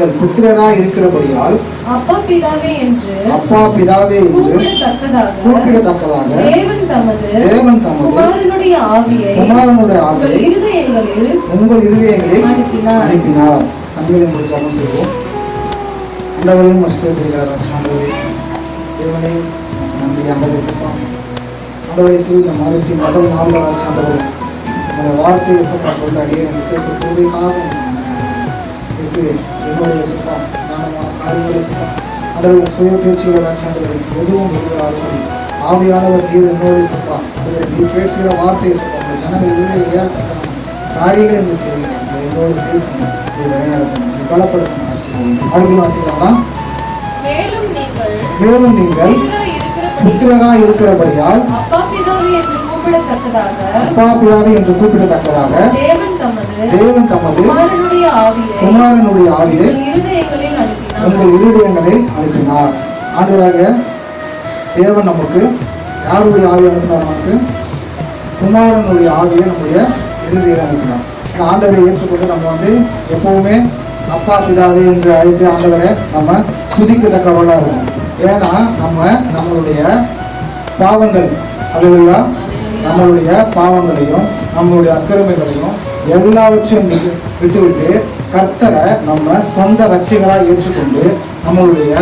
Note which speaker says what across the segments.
Speaker 1: நீங்கள் புத்திரராய் இருக்கிறபடியால்
Speaker 2: அப்பா பிதாவே என்று
Speaker 1: அப்பா பிதாவே என்று
Speaker 2: கூப்பிடத்தக்கதாக தேவன் தமது
Speaker 1: தேவன் தமது
Speaker 2: குமாரனுடைய ஆவியை
Speaker 1: குமாரனுடைய ஆவியை
Speaker 2: இருதயங்களில்
Speaker 1: உங்கள் இருதயங்களை
Speaker 2: அனுப்பினார்.
Speaker 1: அனுப்பினார். கண்களை முடிச்சு அமர் செய்வோம். ஆண்டவரையும் மஸ்திருக்கிறார் ஆண்டவரே தேவனே நன்றி ஆண்டவரை சப்பா ஆண்டவரை சொல்லி இந்த மாதத்தின் முதல் நாள் வராச்சு ஆண்டவரே உங்களுடைய வார்த்தையை சொல்ல அடியே எனக்கு கேட்டு கூடியதாக என்னுடைய சப்பா ஞானமான காரியங்களை சப்பா ஆண்டவரை சுய பேச்சுகளை வராச்சு ஆண்டவரே எதுவும் இருக்கிறார்கள் ஆவியானவர் நீர் பேசுகிற வார்த்தையை உங்கள் ஜனங்கள் இருவே ஏறத்தக்க காரியங்களை நீ செய்யுங்க என்னோடு பேசுங்க வழிநடத்தணும் பலப்படுத்தணும் வாசிக்கலாமா
Speaker 2: மேலும் நீங்கள் புத்திரராய் இருக்கிறபடியால் அப்பா பிதாவே என்று கூப்பிடத்தக்கதாக தேவன் தமது குமாரனுடைய ஆவியை உங்கள்
Speaker 1: இருதயங்களை அனுப்பினார். ஆண்டவராக தேவன் நமக்கு யாருடைய ஆவி அனுப்பினார் நமக்கு? குமாரனுடைய ஆவியை நம்முடைய இருதயம் அனுப்பினார். இந்த ஆண்டவரை ஏற்றுக்கொண்டு நம்ம வந்து எப்பவுமே அப்பா பிதாவே என்று அழைத்து ஆண்டவரை நம்ம துதிக்கத்தக்கவர்களாக இருக்கும் ஏன்னா நம்ம நம்மளுடைய பாவங்கள் அதுவா நம்மளுடைய பாவங்களையும் நம்மளுடைய அக்கிரமைகளையும் எல்லாவற்றையும் விட்டு விட்டுவிட்டு கர்த்தரை நம்ம சொந்த ரட்சிகளாக ஏற்றுக்கொண்டு நம்மளுடைய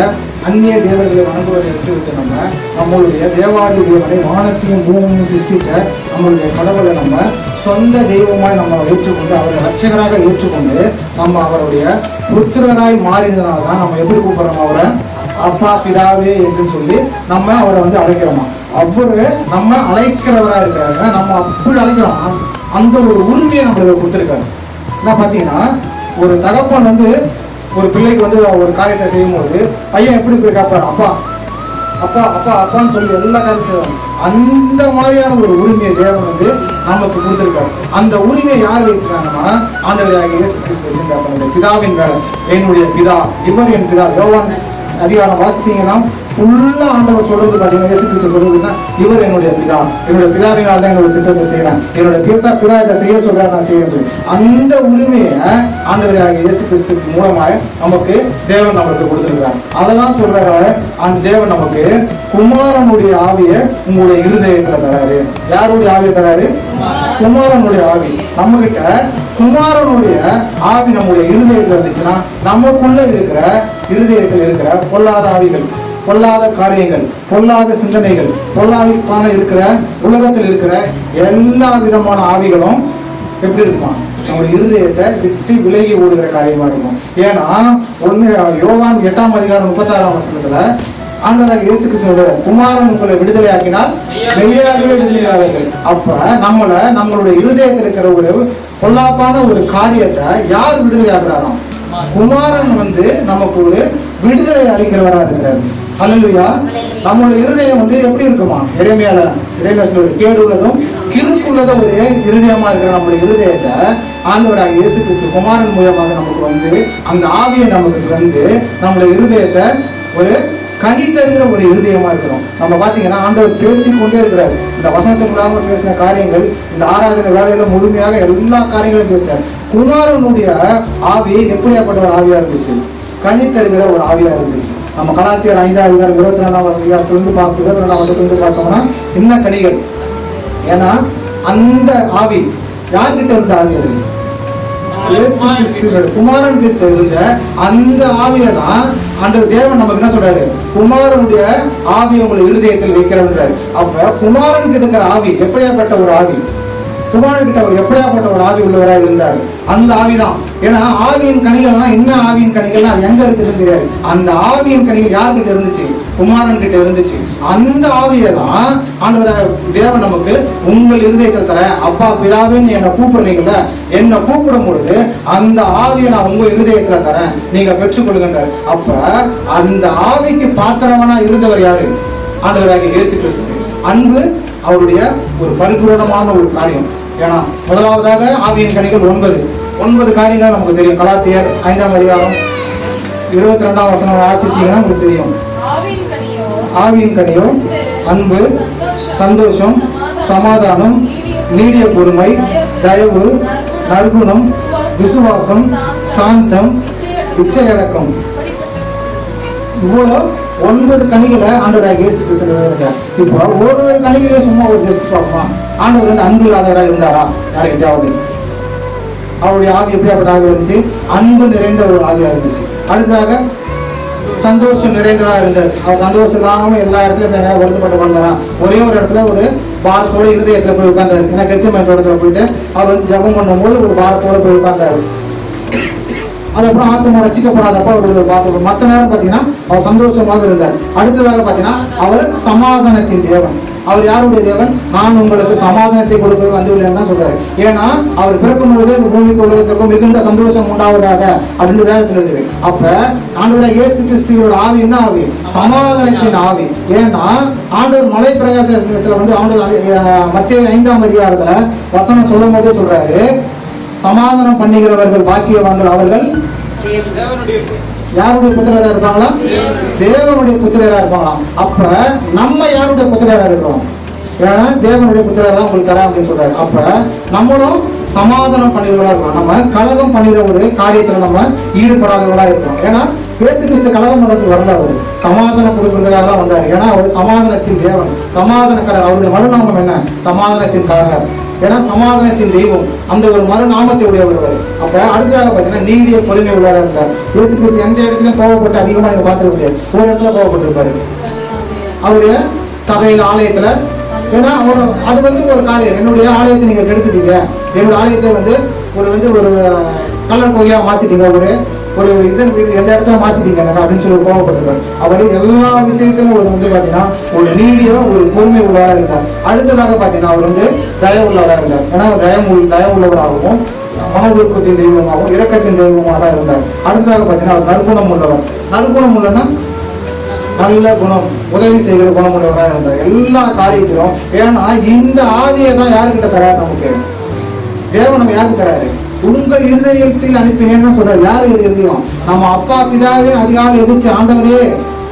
Speaker 1: அந்நிய தேவர்களை வணங்குவதை விட்டுவிட்டு நம்ம நம்மளுடைய தேவாதி தேவனை வானத்தையும் பூமியும் சிருஷ்டித்த நம்மளுடைய கடவுளை நம்ம சொந்த தெய்வமாய் நம்ம ஏற்றுக்கொண்டு அவரை ரட்சகராக ஏற்றுக்கொண்டு நம்ம அவருடைய புத்திரராய் மாறினதுனால தான் நம்ம எப்படி கூப்பிடுறோம் அவரை? அப்பா பிதாவே என்று சொல்லி நம்ம அவரை வந்து அழைக்கிறோமா? அவரு நம்ம அழைக்கிறவராக இருக்கிறாங்க நம்ம அப்படி அழைக்கிறோம். அந்த- ஒரு உரிமையை நம்மளுக்கு கொடுத்துருக்காரு. என்ன பார்த்தீங்கன்னா ஒரு தகப்பன் வந்து ஒரு பிள்ளைக்கு வந்து ஒரு காரியத்தை செய்யும்போது பையன் எப்படி போய் காப்பாரு அப்பா அப்பா அப்பா அப்பான்னு சொல்லி எல்லா காரியம் செய்வாங்க. அந்த மாதிரியான ஒரு உரிமையை தேவன் வந்து நமக்கு கொடுத்துருக்காரு. அந்த உரிமையை யார் வைக்கிறாங்கன்னா ஆண்டவராகிய கிறிஸ்து பிதாவின் வேலை என்னுடைய பிதா இவர் என் பிதா யோவான். அதிகாரம் வாசித்தீங்கன்னா ஃபுல்லா ஆண்டவர் சொல்றது பார்த்தீங்கன்னா இயேசு கிறிஸ்து சொல்றதுன்னா இவர் என்னுடைய பிதா. என்னுடைய பிதாவினால் தான் என்னோட சித்தத்தை செய்கிறேன் என்னோட பேசா பிதா இதை செய்ய சொல்றாரு நான் செய்யணும் சொல்லி. அந்த உரிமையை ஆண்டவராக இயேசு கிறிஸ்துக்கு மூலமாக நமக்கு தேவன் நமக்கு கொடுத்திருக்கிறார். அதை தான் சொல்றாரு அந்த தேவன் நமக்கு குமாரனுடைய ஆவியை உங்களுடைய இருதயத்துல தராரு. யாருடைய ஆவியை தராரு? குமாரனுடைய ஆவி. நம்ம கிட்ட குமாரனுடைய ஆவி நம்முடைய இருதயத்தில் இருந்துச்சுன்னா நமக்குள்ள இருக்கிற இருதயத்தில் இருக்கிற பொல்லாத ஆவிகள் பொல்லாத காரியங்கள் பொல்லாத சிந்தனைகள் பொல்லாவிற்கான இருக்கிற உலகத்தில் இருக்கிற எல்லா விதமான ஆவிகளும் எப்படி இருப்பான்? நம்முடைய இருதயத்தை விட்டு விலகி ஓடுகிற காரியமா இருக்கும். ஏன்னா ஒண்ணு யோவான் எட்டாம் அதிகாரம் முப்பத்தாறாம் வசனத்துல ஆண்டதாக இயேசு கிறிஸ்துவோட குமாரன் உங்களை விடுதலை ஆக்கினால் மெய்யாகவே விடுதலை ஆவீர்கள் அப்ப நம்மள நம்மளுடைய இருதயத்தில் இருக்கிற ஒரு பொல்லாப்பான ஒரு காரியத்தை யார் விடுதலை ஆக்குறாராம் குமாரன் வந்து நமக்கு ஒரு விடுதலை அளிக்கிறவரா இருக்கிறார். ஹalleluya நம்மளுடைய இருதயம் வந்து எப்படி இருக்குமா? இறைமையால இறைமையா சொல்ற கேடு உள்ளதும் கிறுக்குள்ளதும் ஒரு இருதயமா இருக்கிற நம்மளுடைய இருதயத்தை ஆண்டவராக இயேசு கிறிஸ்து குமாரன் மூலமாக நமக்கு வந்து அந்த ஆவியை நமக்கு வந்து நம்மளுடைய இருதயத்தை ஒரு கனி தருகிற ஒரு இருதயமா இருக்கிறோம். நம்ம பாத்தீங்கன்னா ஆண்டவர் பேசிக்கொண்டே இருக்கிறார். இந்த வசனத்துக்கு முன்னாம பேசின காரியங்கள் இந்த ஆராதனை வேலையில முழுமையாக எல்லா காரியங்களும் பேசினார். குமாரனுடைய ஆவி எப்படியாப்பட்ட ஒரு ஆவியா இருந்துச்சு? கனி தருகிற ஒரு ஆவியா இருந்துச்சு. நம்ம கலாத்தியர் ஐந்தாவது அதிகாரம் இருபத்தி ரெண்டாம் அதிகாரத்திலிருந்து பார்த்து இருபத்தி ரெண்டாம் வருடத்திலிருந்து பார்த்தோம்னா என்ன கனிகள்? ஏன்னா அந்த ஆவி யார்கிட்ட இருந்த ஆவி அது குமாரன் கிட்ட இருந்த அந்த ஆவியை தான் அன்று தேவன் நமக்கு என்ன சொல்றாரு? குமாரனுடைய ஆவி உங்களை இருதயத்தில் வைக்கிறார் அப்ப குமாரன் கிட்ட இருக்கிற ஆவி எப்படியாப்பட்ட ஒரு ஆவி? குமாரன் கிட்ட அவர் எப்படியாப்பட்ட ஒரு ஆவி உள்ளவராக இருந்தார்? அந்த ஆவிதான். ஏன்னா ஆவியின் கணிகள்னா என்ன ஆவியின் கனிகள்னா அது எங்க இருக்குதுன்னு தெரியாது. அந்த ஆவியின் கணிகள் யார்கிட்ட இருந்துச்சு? குமாரன் கிட்ட இருந்துச்சு. அந்த ஆவியை தான் ஆண்டவராக தேவன் நமக்கு உங்கள் இருதயத்தில் தர அப்பா பிதாவின்னு என்னை கூப்பிடுறீங்கல்ல? என்னை கூப்பிடும் பொழுது அந்த ஆவியை நான் உங்க இருதயத்தில் தரேன் நீங்க பெற்றுக்கொள்ளுங்கன்றார் அப்ப அந்த ஆவிக்கு பாத்திரவனா இருந்தவர் யாரு? ஆண்டவராக இயேசு கிறிஸ்து. அன்பு அவருடைய ஒரு பரிபூரணமான ஒரு காரியம். ஏன்னா முதலாவதாக ஆவியின் கனிகள் ஒன்பது. ஒன்பது காரியங்கள் நமக்கு தெரியும். கலாத்தியர் ஐந்தாம் அதிகாரம் இருபத்தி ரெண்டாம் வசனம் வாசித்தீங்கன்னா உங்களுக்கு தெரியும்.
Speaker 2: ஆவியின் கனியோ?
Speaker 1: அன்பு சந்தோஷம் சமாதானம் நீடிய பொறுமை தயவு நற்குணம் விசுவாசம் சாந்தம் இச்சையடக்கம் இவ்வளோ ஒன்பது கனிகளை ஆண்டவராக இயேசு கிறிஸ்து இருக்கார் இப்போ ஒரு ஒரு கனிகளையும் சும்மா ஒரு ஜஸ்ட் பார்ப்போமா? ஆண்டவர் வந்து அன்பு இல்லாதவராக இருந்தாரா? யாருக்கிட்டாவது அவருடைய ஆவி எப்படியாப்பட்ட ஆவி இருந்துச்சு? அன்பு நிறைந்த ஒரு ஆவியாக இருந்துச்சு. அடுத்ததாக சந்தோஷம் நிறைந்ததாக இருந்தார் அவர் சந்தோஷம் இல்லாமல் எல்லா இடத்துலையும் நிறையா வருத்தப்பட்டு வந்தாரா ஒரே ஒரு இடத்துல ஒரு பாரத்தோட இருதயத்தில் போய் உட்கார்ந்தார். ஏன்னா கெச்ச தோட்டத்துல போயிட்டு அவர் வந்து ஜெபம் பண்ணும்போது ஒரு பாரத்தோட போய் உட்கார்ந்தாரு. அதுக்கப்புறம் ஆத்மா ரசிக்கப்படாதப்ப அவர் பார்த்து மற்ற நேரம் பார்த்தீங்கன்னா அவர் சந்தோஷமாக இருந்தார். அடுத்ததாக பார்த்தீங்கன்னா அவர் சமாதானத்தின் தேவன். அவர் யாருடைய தேவன்? நான் உங்களுக்கு சமாதானத்தை கொடுக்க வந்துள்ளேன் தான் சொல்றாரு. ஏன்னா அவர் பிறக்கும் பொழுது இந்த பூமிக்கு உலகத்திற்கும் மிகுந்த சந்தோஷம் உண்டாவதாக அப்படின்னு வேதத்தில் இருக்குது. அப்ப ஆண்டவராக இயேசு கிறிஸ்துவோட ஆவி என்ன ஆவி? சமாதானத்தின் ஆவி. ஏன்னா ஆண்டவர் மலை பிரகாசத்துல வந்து ஆண்டவர் மத்திய ஐந்தாம் அதிகாரத்துல வசனம் சொல்லும் போதே சொல்றாரு சமாதானம் பண்ணுகிறவர்கள் பாக்கியவான்கள் அவர்கள்? யாருடைய புத்திரரா இருப்பாங்களா? தேவனுடைய புத்திரரா இருப்பாங்களாம் அப்ப நம்ம யாருடைய புத்திரரா இருக்கிறோம்? ஏன்னா தேவனுடைய புத்திரரா தான் உங்களுக்கு தரேன் அப்படின்னு சொல்றாரு. அப்ப நம்மளும் சமாதானம் பண்ணிடுவதா இருக்கோம் நம்ம கலகம் பண்ணிடுற ஒரு காரியத்துல நம்ம ஈடுபடாதவர்களா இருக்கோம் ஏன்னா பேசு கிறிஸ்து கலகம் பண்றதுக்கு வரல அவர். சமாதானம் கொடுக்கறதுக்காக தான் வந்தார். ஏன்னா அவர் சமாதானத்தின் தேவன். சமாதானக்காரர். அவருடைய மறுநாமம் என்ன? சமாதானத்தின் காரர் ஏன்னா சமாதானத்தின் தெய்வம். அந்த ஒரு மறுநாமத்தை உடையவர் அப்போ அப்ப அடுத்ததாக பார்த்தீங்கன்னா நீடிய பொறுமை உள்ளவராக இருந்தார். இயேசு கிறிஸ்து எந்த இடத்துலையும் கோவப்பட்டு அதிகமாக நீங்க பார்த்துக்க முடியாது. ஒரு இடத்துல கோவப்பட்டிருப்பாரு அவருடைய சபையில் ஆலயத்துல. ஏன்னா அவர் அது வந்து ஒரு காரியம். என்னுடைய ஆலயத்தை நீங்க கெடுத்துட்டீங்க. என்னுடைய ஆலயத்தை வந்து ஒரு வந்து ஒரு கலர் கோயிலா மாத்திட்டீங்க ஒரு ஒரு இதன் வீடு எந்த இடத்துல மாத்திட்டீங்க எனக்கு அப்படின்னு சொல்லி கோவப்பட்டிருக்காரு. அவர் எல்லா விஷயத்திலும் அவர் வந்து பாத்தீங்கன்னா ஒரு நீடிய ஒரு பொறுமை உள்ளவராக இருந்தார். அடுத்ததாக பாத்தீங்கன்னா அவர் வந்து தயவு உள்ளவராக இருந்தார். ஏன்னா தயம் உள்ள தயவு உள்ளவராகவும் மனோவிருப்பத்தின் தெய்வமாகவும் இரக்கத்தின் தெய்வமாக தான் இருந்தார். அடுத்ததாக பாத்தீங்கன்னா அவர் நற்குணம் உள்ளவர். நற்குணம் உள்ளனா நல்ல குணம் உதவி செய்கிற குணம் உள்ளவராக இருந்தார். எல்லா காரியத்திலும் ஏன்னா இந்த ஆவியை தான் யாருக்கிட்ட தராரு நமக்கு? தேவன் நம்ம யாருக்கு தராரு? உங்கள் இருதயத்தில் அனுப்பினேன்னு சொல்றாரு யாரு இருதயம்? நம்ம அப்பா பிதாவே அதிகாலை எதிர்த்து ஆண்டவரே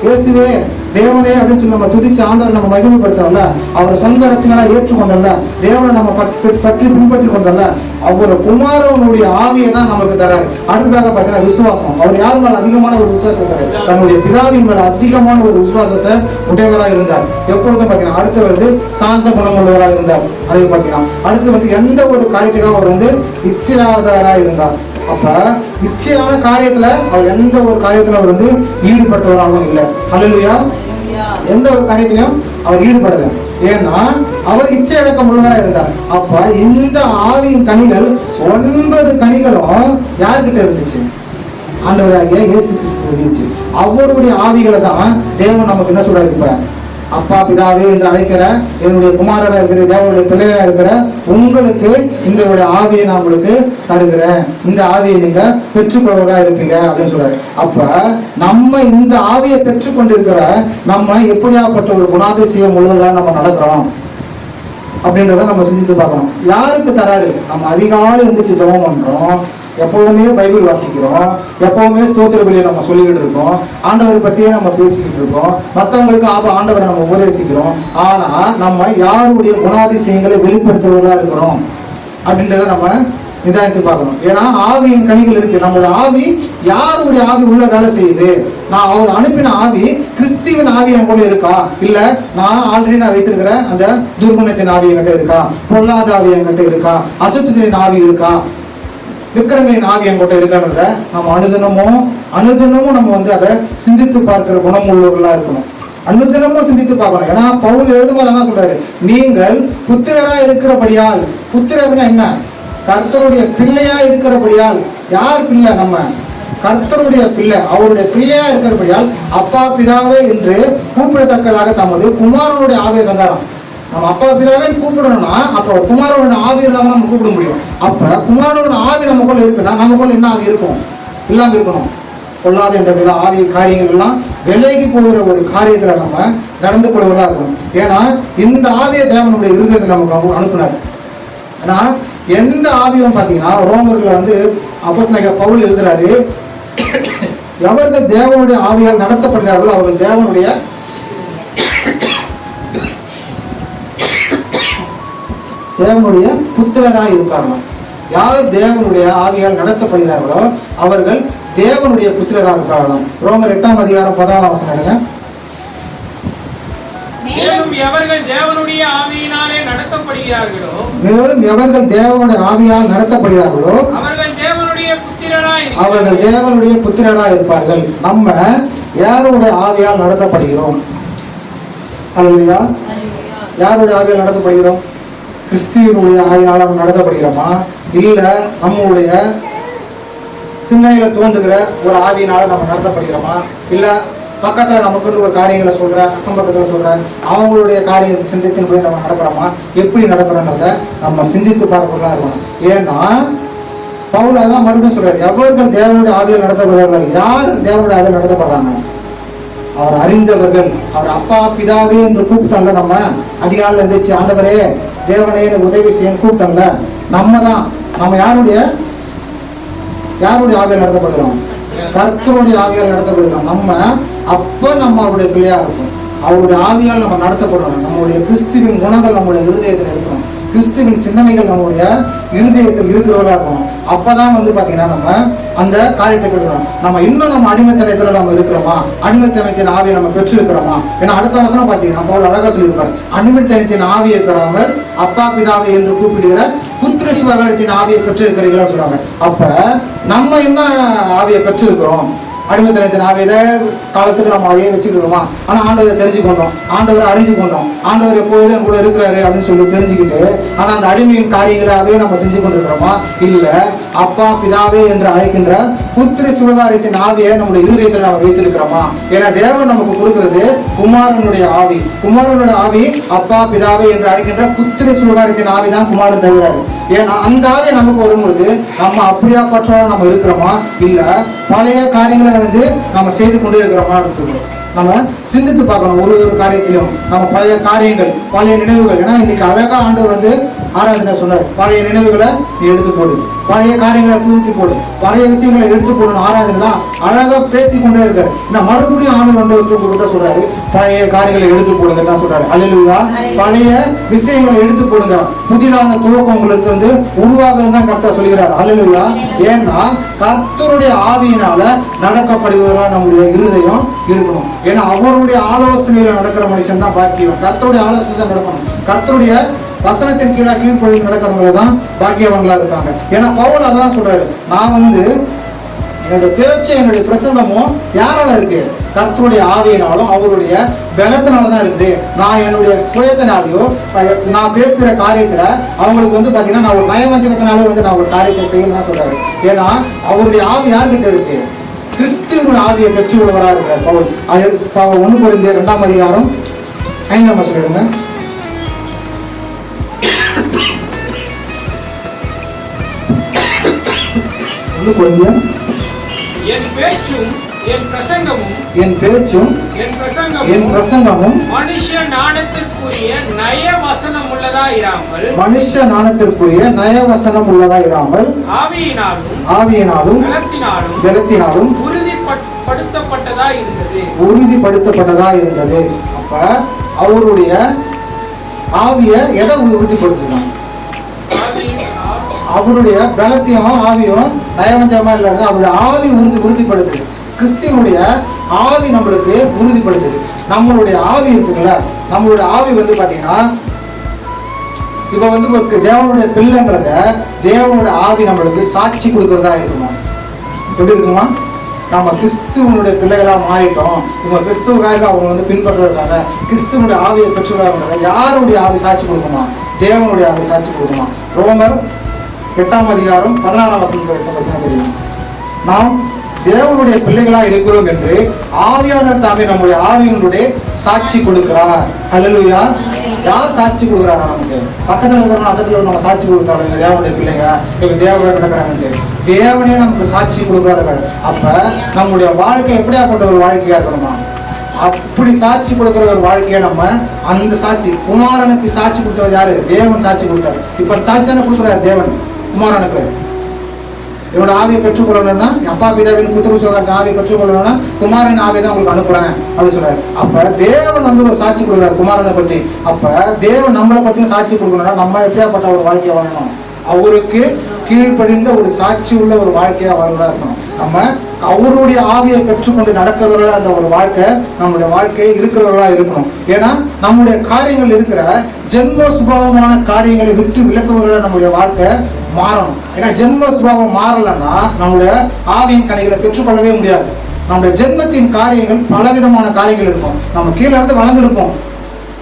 Speaker 1: இயேசுவே தேவனே அப்படின்னு சொல்லி நம்ம துதிச்சு ஆண்டவர் நம்ம மகிமைப்படுத்துறோம்ல அவரை சொந்த ரட்சகனா ஏற்றுக்கொண்டல்ல தேவனை நம்ம பற்றி பற்றி பின்பற்றி கொண்டோம்ல அவர் குமாரவனுடைய ஆவியை தான் நமக்கு தராரு. அடுத்ததாக பார்த்தீங்கன்னா விசுவாசம். அவர் யார் மேல அதிகமான ஒரு விசுவாசம் தராரு? தன்னுடைய பிதாவின் மேல அதிகமான ஒரு விசுவாசத்தை உடையவராக இருந்தார். எப்பொழுதும் பார்த்தீங்கன்னா அடுத்து வந்து சாந்த குணம் உள்ளவராக இருந்தார். அதை பார்த்தீங்கன்னா அடுத்து வந்து எந்த ஒரு காரியத்துக்காக அவர் வந்து இச்சையாதவராக இருந்தார். அப்ப நிச்சயமான காரியத்துல அவர் எந்த ஒரு காரியத்துல அவர் வந்து ஈடுபட்டவராகவும் இல்லை. அல்லையா எந்த ஒரு காரியத்திலையும் அவர் ஈடுபடல. ஏன்னா அவர் இச்சை இழக்க உள்ளவராக இருந்தார். அப்ப இந்த ஆவியின் கனிகள் ஒன்பது கனிகளும் யார்கிட்ட இருந்துச்சு? ஆண்டவராகிய இயேசு கிறிஸ்து இருந்துச்சு. அவருடைய ஆவிகளை தான் தேவன் நமக்கு என்ன சொல்றாரு இப்ப? அப்பா பிதாவே என்று அழைக்கிற என்னுடைய குமாரரா இருக்கிற தேவனுடைய பிள்ளைகளா இருக்கிற உங்களுக்கு இந்த ஆவியை நான் உங்களுக்கு தருகிறேன். இந்த ஆவியை நீங்க பெற்றுக்கொள்வதா இருப்பீங்க அப்படின்னு சொல்றாரு. அப்ப நம்ம இந்த ஆவியை பெற்றுக்கொண்டிருக்கிற நம்ம எப்படியாப்பட்ட ஒரு குணாதிசயம் முழுவதாக நம்ம நடக்கிறோம்? அப்படின்றத நம்ம சிந்தித்து பார்க்கணும். யாருக்கு தராரு? நம்ம அதிகாலை எந்திரிச்சு ஜெபம் பண்றோம். எப்பவுமே பைபிள் வாசிக்கிறோம். எப்பவுமே ஸ்தோத்திர பலியை நம்ம சொல்லிக்கிட்டு இருக்கோம். ஆண்டவரை பத்தியே நம்ம பேசிக்கிட்டு இருக்கோம். மற்றவங்களுக்கு ஆப ஆண்டவரை நம்ம உபதேசிக்கிறோம். ஆனா நம்ம யாருடைய குணாதிசயங்களை வெளிப்படுத்துவதா இருக்கிறோம்? அப்படின்றத நம்ம நிதானித்து பார்க்கணும். ஏன்னா ஆவியின் கனிகள் இருக்கு. நம்மளோட ஆவி யாருடைய ஆவி உள்ள வேலை செய்யுது? நான் அவர் அனுப்பின ஆவி கிறிஸ்துவின் ஆவி என் கூட இருக்கா? இல்ல நான் ஆல்ரெடி நான் வைத்திருக்கிற அந்த துர்குணத்தின் ஆவி என்கிட்ட இருக்கா? பொல்லாத ஆவி என்கிட்ட இருக்கா? அசுத்தத்தின் ஆவி இருக்கா? விக்கிரங்களின் ஆவி என்கிட்ட இருக்கான்றத நம்ம அனுதினமும் அனுதினமும் நம்ம வந்து அதை சிந்தித்து பார்க்கிற குணம் உள்ளவர்களா இருக்கணும். அனுதினமும் சிந்தித்து பார்க்கணும். ஏன்னா பவுல் எழுதும்போது என்ன சொல்றாரு? நீங்கள் புத்திரரா இருக்கிறபடியால். புத்திரர்னா என்ன? கர்த்தருடைய பிள்ளையா இருக்கிறபடியால் யார் பிள்ளை நம்ம? கர்த்தருடைய பிள்ளை அவருடைய பிள்ளையா இருக்கிறபடியால் அப்பா பிதாவே என்று கூப்பிடத்தக்கதாக தமது குமாரனுடைய ஆவியை தந்தாராம். நம்ம அப்பா பிதாவே கூப்பிடணும்னா அப்போ குமாரனோட ஆவி இருந்தா தான் நம்ம கூப்பிட முடியும். அப்ப குமாரனோட ஆவி நமக்குள்ள இருக்குன்னா நமக்குள்ள என்ன ஆவி இருக்கும்? இல்லாம இருக்கணும். கொள்ளாத இந்த விழா ஆவி காரியங்கள் எல்லாம் விலகி போகிற ஒரு காரியத்துல நம்ம நடந்து கொள்வதா இருக்கணும். ஏன்னா இந்த ஆவிய தேவனுடைய இருதயத்தை நமக்கு அவங்க அனுப்புனார். ஏன்னா எந்த ஆவியும் பாத்தீங்கன்னா ரோமர்கள் வந்து அப்போஸ்தலனாகிய பவுல் எழுதுறாரு எவர்கள் தேவனுடைய ஆவியால் நடத்தப்படுகிறார்களோ அவர்கள் தேவனுடைய தேவனுடைய புத்திரராக இருப்பாங்க. யார் தேவனுடைய ஆவியால் நடத்தப்படுகிறார்களோ அவர்கள் தேவனுடைய புத்திரராக இருப்பார்களாம் ரோமர் எட்டாம் அதிகாரம் பதினாலாம் வசனம்
Speaker 3: மேலும் எவர்கள் தேவனுடைய ஆவியினாலே நடத்தப்படுகிறார்களோ
Speaker 1: மேலும் எவர்கள் தேவனுடைய ஆவியால் நடத்தப்படுகிறார்களோ
Speaker 3: அவர்கள் தேவனுடைய புத்திரராய்
Speaker 1: அவர்கள் தேவனுடைய புத்திரராக இருப்பார்கள். நம்ம யாருடைய ஆவியால் நடத்தப்படுகிறோம்? அல்லையா
Speaker 2: அல்லேலூயா.
Speaker 1: யாருடைய ஆவியால் நடத்தப்படுகிறோம்? கிறிஸ்துவனுடைய ஆவியால் நம்ம நடத்தப்படுகிறோமா? இல்ல நம்மளுடைய சிந்தனையில தோன்றுகிற ஒரு ஆவியினால நம்ம நடத்தப்படுகிறோமா? இல்ல பக்கத்தில் நமக்குன்னு ஒரு காரியங்களை சொல்கிற அக்கம் பக்கத்தில் சொல்கிற அவங்களுடைய காரியத்தை போய் நம்ம நடக்கிறோமா எப்படி நடக்கிறோன்றத நம்ம சிந்தித்து பார்க்கலாம் இருக்கணும். ஏன்னா பவுல் அதான் மறுபடியும் சொல்றாரு எவர்கள் தேவனுடைய ஆவியில் நடத்தப்படுறார்கள் யார் தேவனுடைய ஆவியில் நடத்தப்படுறாங்க? அவர் அறிந்தவர்கள் அவர் அப்பா பிதாவே என்று கூப்பிட்டோம்ல நம்ம அதிகாலையில் இருந்துச்சு ஆண்டவரே தேவனே எனக்கு உதவி செய்யன்னு கூப்பிட்டோம்ல நம்ம தான் நம்ம யாருடைய யாருடைய ஆவியில் நடத்தப்படுகிறோம்? கர்த்தருடைய ஆவியால் நடத்தப்படுகிறோம் நம்ம அப்ப நம்ம அவருடைய பிள்ளையா இருக்கும் அவருடைய ஆவியால் நம்ம நடத்தப்படணும் நம்மளுடைய கிறிஸ்துவின் குணங்கள் நம்மளுடைய இருதயத்தில் இருக்கணும். கிறிஸ்துவின் சிந்தனைகள் நம்மளுடைய இருதயத்தில் இருக்கிறவர்களா இருக்கும் அப்பதான் வந்து பாத்தீங்கன்னா நம்ம அந்த காரியத்தை பெறுறோம் நம்ம இன்னும் நம்ம அடிமைத்தனத்துல நம்ம இருக்கிறோமா? அடிமைத்தனத்தின் ஆவியை நம்ம பெற்றிருக்கிறோமா? ஏன்னா அடுத்த வசனம் பாத்தீங்கன்னா பவுல் அழகா சொல்லியிருப்பார் அடிமைத்தனத்தின் ஆவியை பெறாமல் அப்பா பிதாவை என்று கூப்பிடுகிற புத்திர சுவகாரத்தின் ஆவியை பெற்றிருக்கிறீங்களா சொல்றாங்க. அப்ப நம்ம என்ன ஆவியை பெற்றிருக்கிறோம்? அடிமைத்தனத்தின் ஆவியத காலத்துக்கு நம்ம அதையே வச்சுக்கிறோமா ஆனா ஆண்டவரை தெரிஞ்சு கொண்டோம் ஆண்டவரை அறிஞ்சு கொண்டோம். ஆண்டவர் எப்போதும் என் கூட இருக்கிறாரு அப்படின்னு சொல்லி தெரிஞ்சுக்கிட்டு ஆனா அந்த அடிமையின் காரியங்களாகவே நம்ம செஞ்சு கொண்டிருக்கிறோமா? இல்ல. அப்பா பிதாவே என்று அழைக்கின்ற புத்திர சிவகாரியத்தின் ஆவியை நம்முடைய இருதயத்தில் நம்ம வைத்திருக்கிறோமா? ஏன்னா தேவன் நமக்கு கொடுக்கிறது குமாரனுடைய ஆவி. குமாரனுடைய ஆவி அப்பா பிதாவே என்று அழைக்கின்ற புத்திர சிவகாரியத்தின் ஆவி தான் குமாரன் தவிராரு. ஏன்னா அந்த ஆவியை நமக்கு வரும்பொழுது நம்ம அப்படியா பற்றோம் நம்ம இருக்கிறோமா? இல்ல பழைய காரியங்களை வந்து நம்ம செய்து கொண்டே இருக்கிறோமா இருக்குது. நம்ம சிந்தித்து பார்க்கணும். ஒரு ஒரு காரியத்திலும். நம்ம பழைய காரியங்கள் பழைய நினைவுகள். ஏன்னா இன்னைக்கு அழகா ஆண்டவர் வந்து ஆராதனை சொன்னார் பழைய நினைவுகளை நீ எடுத்து போடு. பழைய காரியங்களை தூக்கி போடு. பழைய விஷயங்களை எடுத்து போடணும் ஆராதனை அழகா பேசி கொண்டே இருக்காரு. நான் மறுபடியும் ஆண்டு கொண்டு வந்து கூட சொல்றாரு பழைய காரியங்களை எடுத்து போடுங்க தான் சொல்றாரு. அல்லா பழைய விஷயங்களை எடுத்து போடுங்க. புதிதான துவக்கம் உங்களுக்கு வந்து உருவாகுதுன்னு தான் கர்த்தா சொல்கிறார். அல்லா ஏன்னா கர்த்தருடைய ஆவியினால நடக்கப்படுவதா நம்முடைய இருதயம் இருக்கணும். ஏன்னா அவருடைய ஆலோசனையில நடக்கிற மனுஷன் தான் பாக்கியம். கர்த்தருடைய ஆலோசனை தான் நடக்கணும். கர்த்தருடைய வசனத்தின் கீழே கீழ்ப்பொழிவு நடக்கிறவங்க தான் பாக்கியவங்களா இருக்காங்க. ஏன்னா பவுல் அதான் சொல்றாரு நான் வந்து என்னுடைய பேச்சு என்னுடைய பிரசங்கமும் யாரால இருக்கு? கர்த்தருடைய ஆவியினாலும் அவருடைய பலத்தினால தான் இருக்குது. நான் என்னுடைய சுயத்தினாலேயோ நான் பேசுகிற காரியத்தில் அவங்களுக்கு வந்து பார்த்தீங்கன்னா நான் ஒரு நயவஞ்சகத்தினாலே வந்து நான் ஒரு காரியத்தை செய்யலாம் சொல்றாரு. ஏன்னா அவருடைய ஆவி யார்கிட்ட இருக்கு? கிறிஸ்துவின் ஆவியை கட்சி உள்ளவராக இருக்கார் பவுல். ஒன்று புரிஞ்ச ரெண்டாம் அதிகாரம் ஐந்தாம் வருஷம் எடுங்க. ஒன்று புரிஞ்ச
Speaker 3: என் பேச்சும் என் பிரசங்கமும்
Speaker 1: என் பேச்சும்
Speaker 3: என்
Speaker 1: என் பிரசங்கமும்
Speaker 3: மனுஷ நாணத்திற்குரிய நய வசனம் உள்ளதா இராமல்
Speaker 1: மனுஷ நாணத்திற்குரிய நயவசனம் உள்ளதா இராமல்
Speaker 3: ஆவியினாலும்
Speaker 1: ஆவியினாலும்
Speaker 3: பலத்தினாலும்
Speaker 1: பலத்தினாலும்
Speaker 3: உறுதிப்படுத்தப்பட்டதா இருந்தது.
Speaker 1: உறுதிப்படுத்தப்பட்டதா இருந்தது. அப்ப அவருடைய ஆவிய எதை உறுதிப்படுத்தணும்
Speaker 3: ஆவியின்
Speaker 1: அவருடைய பலத்தையும் ஆவியும் நயவஞ்சமா இல்லாத அவருடைய ஆவி உறுதி உறுதிப்படுத்துது. கிறிஸ்தியனுடைய ஆவி நம்மளுக்கு உறுதிப்படுத்துது. நம்மளுடைய ஆவி இருக்குங்கள நம்மளுடைய ஆவி வந்து பாத்தீங்கன்னா இப்ப வந்து ஒரு தேவனுடைய பிள்ளைன்றத தேவனுடைய ஆவி நம்மளுக்கு சாட்சி கொடுக்கறதா இருக்குமா? எப்படி இருக்குமா? நம்ம கிறிஸ்துவனுடைய பிள்ளைகளா மாறிட்டோம். இவங்க கிறிஸ்துவுக்காக அவங்க வந்து பின்பற்றுறதுக்காக கிறிஸ்துவனுடைய ஆவியை பெற்றுவாங்க யாருடைய ஆவி சாட்சி கொடுக்குமா? தேவனுடைய ஆவி சாட்சி கொடுக்குமா? ரோமர் எட்டாம் அதிகாரம் பதினாறாம் வசனத்தில் தெரியும்? நாம் தேவனுடைய பிள்ளைகளா இருக்கிறோம் என்று ஆவியாளர் தாமே நம்முடைய ஆவியினுடைய சாட்சி கொடுக்கிறார். ஹalleluya. யார் சாட்சி கொடுக்குறாரா நமக்கு? பக்கத்தில் இருக்கிறவங்க பக்கத்துல நம்ம சாட்சி கொடுக்குறாங்க. இந்த தேவனுடைய பிள்ளைங்க. இப்ப தேவனை நடக்கிறாங்க தேவனே நமக்கு சாட்சி கொடுக்குறாரு அப்ப நம்முடைய வாழ்க்கை எப்படியாப்பட்ட ஒரு வாழ்க்கையா இருக்கணுமா? அப்படி சாட்சி கொடுக்குற ஒரு வாழ்க்கையை நம்ம அந்த சாட்சி குமாரனுக்கு சாட்சி கொடுத்தவர் யாரு? தேவன் சாட்சி கொடுத்தாரு. இப்ப சாட்சி தானே கொடுக்குறாரு தேவன். குமாரனுக்கு. இவனோட ஆவியை பெற்றுக்கொள்ளணும்னா அப்பா பிதாவின் புத்திர சொல்றாரு ஆவியை பெற்றுக்கொள்ளணும்னா குமாரன் ஆவியை தான் உங்களுக்கு அனுப்புறேன் அப்படின்னு சொல்றாரு. அப்ப தேவன் வந்து ஒரு சாட்சி கொடுக்குறாரு குமாரனை பற்றி. அப்ப தேவன் நம்மளை பற்றியும் சாட்சி கொடுக்கணும்னா நம்ம எப்படியாப்பட்ட ஒரு வாழ்க்கையை வாழணும்? அவருக்கு கீழ்ப்படிந்த ஒரு சாட்சி உள்ள ஒரு வாழ்க்கையா வாழ்வதா இருக்கணும். நம்ம அவருடைய ஆவியை பெற்றுக்கொண்டு நடக்கிறவர்களா அந்த ஒரு வாழ்க்கை நம்முடைய வாழ்க்கையை இருக்கிறவர்களா இருக்கணும். ஏன்னா நம்முடைய காரியங்கள் இருக்கிற ஜென்ம சுபாவமான காரியங்களை விட்டு விளக்குவர்களா நம்முடைய வாழ்க்கை. மாறணும். ஏன்னா ஜென்ம சுபாவம் மாறலைன்னா நம்மளுடைய ஆவியின் கலைகளை பெற்றுக்கொள்ளவே முடியாது. நம்முடைய ஜென்மத்தின் காரியங்கள் பலவிதமான காரியங்கள் இருக்கும். நம்ம கீழே இருந்து வளர்ந்துருப்போம்.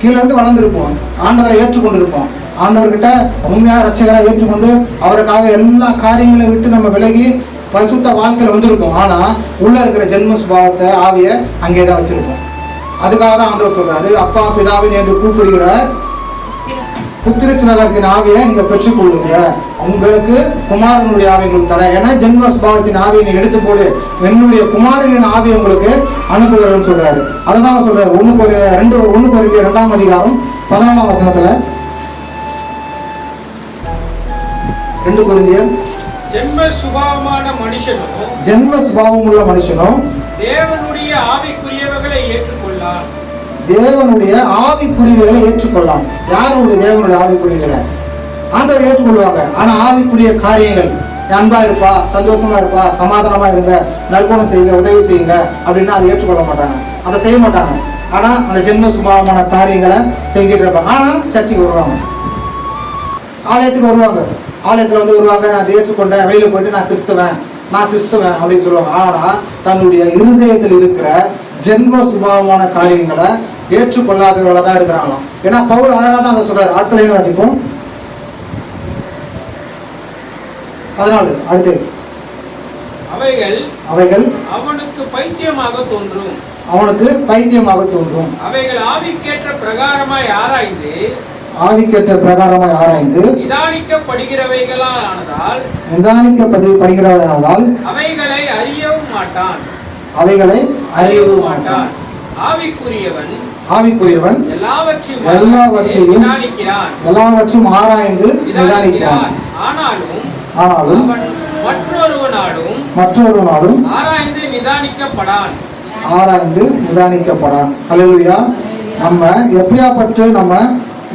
Speaker 1: கீழே இருந்து வளர்ந்துருப்போம். ஆண்டவரை ஏற்றுக்கொண்டிருப்போம். ஆண்டவர்கிட்ட உண்மையான ரச்சகராக ஏற்றுக்கொண்டு அவருக்காக எல்லா காரியங்களையும் விட்டு நம்ம விலகி பரிசுத்த வாழ்க்கையில் வந்திருக்கோம். ஆனால் உள்ள இருக்கிற ஜென்ம சுபாவத்தை ஆவியை அங்கே தான் வச்சிருக்கோம். அதுக்காக தான் ஆண்டவர் சொல்றாரு அப்பா பிதாவின் என்று கூப்பிடுகிற புத்திர சிவகத்தின் ஆவியை நீங்க பெற்றுக்கொள்ளுங்க. உங்களுக்கு குமாரனுடைய ஆவியை உங்களுக்கு தரேன். ஏன்னா ஜென்ம சுபாவத்தின் ஆவியை நீ எடுத்து போடு. என்னுடைய குமாரனின் ஆவியை உங்களுக்கு அனுப்புகிறேன்னு சொல்றாரு. அதுதான் அவர் சொல்றாரு. ஒண்ணு ஒரு ரெண்டு ஒண்ணு ஒரு இரண்டாம் அதிகாரம் பதினாலாம் வசனத்துல. ரெண்டு குருந்தியர்.
Speaker 3: ஜென்ம சுபாவமான மனுஷனும்
Speaker 1: ஜென்ம சுபாவம் உள்ள மனுஷனும்
Speaker 3: தேவனுடைய ஆவிக்குரியவர்களை ஏற்றுக்கொள்ளார்.
Speaker 1: தேவனுடைய ஆவிக்குரியவைகளை ஏற்றுக்கொள்ளலாம். யாருடைய தேவனுடைய ஆவிக்குரியவைகளை ஆண்டவர் ஏற்றுக்கொள்வாங்க. ஆனா ஆவிக்குரிய காரியங்கள் அன்பா இருப்பா சந்தோஷமா இருப்பா சமாதானமா இருங்க நற்குணம் செய்யுங்க உதவி செய்யுங்க அப்படின்னா அதை ஏற்றுக்கொள்ள மாட்டாங்க. அதை செய்ய மாட்டாங்க. ஆனா அந்த ஜென்ம சுபாவமான காரியங்களை செஞ்சுட்டு இருப்பாங்க. ஆனா சர்ச்சைக்கு வருவாங்க. ஆலயத்துக்கு வருவாங்க. ஆலயத்தில் வந்து வருவாங்க நான் அதை ஏற்றுக்கொண்டேன். வெளியில் போயிட்டு நான் கிறிஸ்துவேன் நான் கிறிஸ்துவேன் அப்படின்னு சொல்லுவாங்க. ஆனால் தன்னுடைய இருதயத்தில் இருக்கிற ஜென்ம சுபாவமான காரியங்களை ஏற்றுக்கொள்ளாதவர்களா தான் இருக்கிறாங்களாம். ஏன்னா பவுல் அழகா தான் அதை சொல்றாரு. அடுத்த வாசிப்போம்? அதனால அடுத்து.
Speaker 3: அவைகள்
Speaker 1: அவைகள்
Speaker 3: அவனுக்கு பைத்தியமாக தோன்றும்.
Speaker 1: அவனுக்கு பைத்தியமாக தோன்றும்.
Speaker 3: அவைகள் ஆவிக்கேற்ற பிரகாரமாய் ஆராய்ந்து
Speaker 1: ஆவிக்கேற்ற பிரகாரமாய் ஆராய்ந்து
Speaker 3: நிதானிக்கப்படுகிறவைகளால் ஆனதால்
Speaker 1: நிதானிக்கப்படி படுகிறவர்களால்
Speaker 3: அவைகளை அறியவும் மாட்டான்.
Speaker 1: அவைகளை அறியவும்
Speaker 3: மாட்டான் ஆவிக்குரியவன்
Speaker 1: ஆவிக்குரியவன்
Speaker 3: எல்லாவற்றையும்
Speaker 1: எல்லாவற்றையும் எல்லாவற்றையும் ஆராய்ந்து நிதானிக்கிறான்
Speaker 3: ஆனாலும்
Speaker 1: ஆனாலும்
Speaker 3: மற்றொருவனாலும்
Speaker 1: மற்றொருவனாலும்
Speaker 3: ஆராய்ந்து நிதானிக்கப்படான்.
Speaker 1: ஆராய்ந்து நிதானிக்கப்படான். ஹalleluya. நம்ம எப்படியாப்பட்டு நம்ம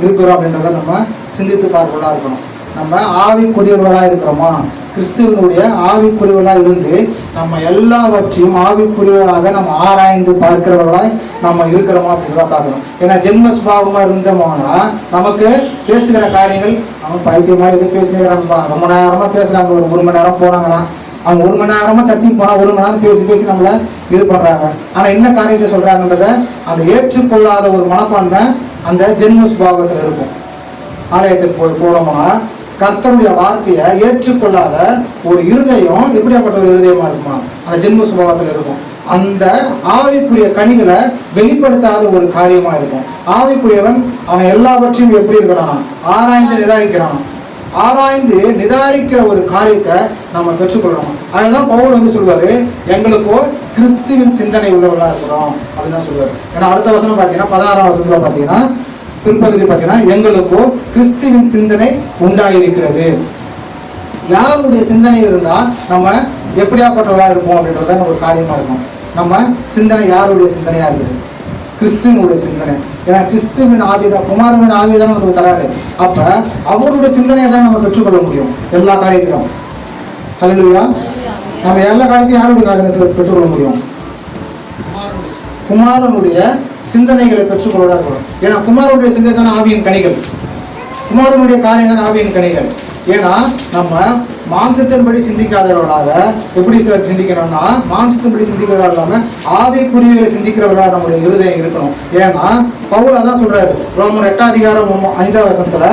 Speaker 1: இருக்கிறோம் அப்படின்றத நம்ம சிந்தித்து பார்க்கிறதா இருக்கணும். நம்ம ஆவிக்குரியவர்களாக இருக்கிறோமா? கிறிஸ்துவனுடைய ஆவிக்குரியவர்களாக இருந்து நம்ம எல்லாவற்றையும் ஆவிக்குரியவர்களாக நம்ம ஆராய்ந்து பார்க்கிறவர்களாய் நம்ம இருக்கிறோமா அப்படின்னு தான் பார்க்கணும். ஏன்னா ஜென்ம சுபாவமா இருந்தோம்னா நமக்கு பேசுகிற காரியங்கள் அவன் பைத்தியம் மாதிரி எதுவும் பேசினேங்கிறாங்கப்பா ரொம்ப நேரமாக பேசுகிறாங்க ஒரு ஒரு மணி நேரம் போனாங்கன்னா அவங்க ஒரு மணி நேரமாக சர்ச்சைக்கு போனால் ஒரு மணி நேரம் பேசி பேசி நம்மளை இது பண்ணுறாங்க ஆனால் என்ன காரியத்தை சொல்கிறாங்கன்றத அந்த ஏற்றுக்கொள்ளாத ஒரு மனப்பான்மை அந்த ஜென்ம சுபாவத்தில் இருக்கும். ஆலயத்துக்கு போய் போனோம்னா கர்த்தருடைய வார்த்தையை ஏற்றுக்கொள்ளாத ஒரு இருதயம் எப்படியாப்பட்ட ஒரு இருதயமா இருக்குமா? அந்த ஜென்ம சுபாவத்தில் இருக்கும். அந்த ஆவிக்குரிய கனிகளை வெளிப்படுத்தாத ஒரு காரியமா இருக்கும். ஆவிக்குரியவன் அவன் எல்லாவற்றையும் எப்படி இருக்கிறான் ஆராய்ந்து நிதானிக்கிறான். ஆராய்ந்து நிதானிக்கிற ஒரு காரியத்தை நம்ம பெற்றுக்கொள்ளணும். அதுதான் பவுல் வந்து சொல்வாரு எங்களுக்கோ கிறிஸ்துவின் சிந்தனை உள்ளவர்களா இருக்கிறோம். அப்படின்னு தான் சொல்லுவார் ஏன்னா அடுத்த வசனம் பார்த்தீங்கன்னா பதினாறாம் வருஷத்துல பார்த்தீங்கன்னா பின்பகுதி பார்த்தீங்கன்னா எங்களுக்கோ கிறிஸ்துவின் சிந்தனை உண்டாயிருக்கிறது. யாருடைய சிந்தனை இருந்தால் நம்ம எப்படியாப்பட்டவர்களா இருப்போம் அப்படின்றத ஒரு காரியமாக இருக்கும். நம்ம சிந்தனை யாருடைய சிந்தனையாக இருக்குது? கிறிஸ்துவனுடைய சிந்தனை. ஏன்னா கிறிஸ்துவின் ஆவிதான் குமாரவின் ஆவிதான் நமக்கு தராரு. அப்போ அவருடைய சிந்தனையை தான் நம்ம பெற்றுக்கொள்ள முடியும். எல்லா காரியத்திலும். ஹalleluya நம்ம எல்லா காரியத்தையும் யாருடைய காரியத்தில் பெற்றுக்கொள்ள முடியும்? குமாரனுடைய சிந்தனைகளை பெற்றுக்கொள்ள இருக்கணும் ஏன்னா குமாரனுடைய சிந்தனை தான் ஆவியின் கனிகள். குமாரனுடைய காரியம் தான் ஆவியின் கனிகள். ஏன்னா நம்ம மாம்சத்தின்படி சிந்திக்காதவர்களாக எப்படி சார் சிந்திக்கணும்னா மாம்சத்தின்படி சிந்திக்கிறவர்களாக இல்லாம ஆவிக்குரியவர்களை சிந்திக்கிறவர்களாக நம்முடைய இருதயம் இருக்கணும். ஏன்னா பவுல் அதான் சொல்றாரு. ரோமர் எட்டாம் அதிகாரம் ஐந்தாம் வசனத்துல.